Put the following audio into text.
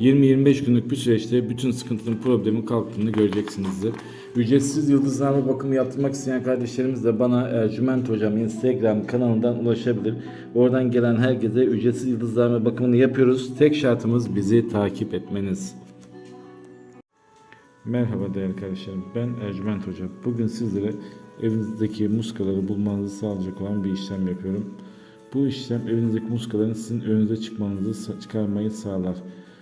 20-25 günlük bir süreçte bütün sıkıntının problemin kalktığını göreceksinizdir. Ücretsiz yıldızname bakımı yaptırmak isteyen kardeşlerimiz de bana Ercüment Hocam Instagram kanalından ulaşabilir. Oradan gelen herkese ücretsiz yıldızname bakımını yapıyoruz. Tek şartımız bizi takip etmeniz. Merhaba değerli kardeşlerim. Ben Ercüment Hoca. Bugün sizlere evinizdeki muskaları bulmanızı sağlayacak olan bir işlem yapıyorum. Bu işlem evinizdeki muskaların sizin önünüze çıkmanızı çıkarmayı sağlar.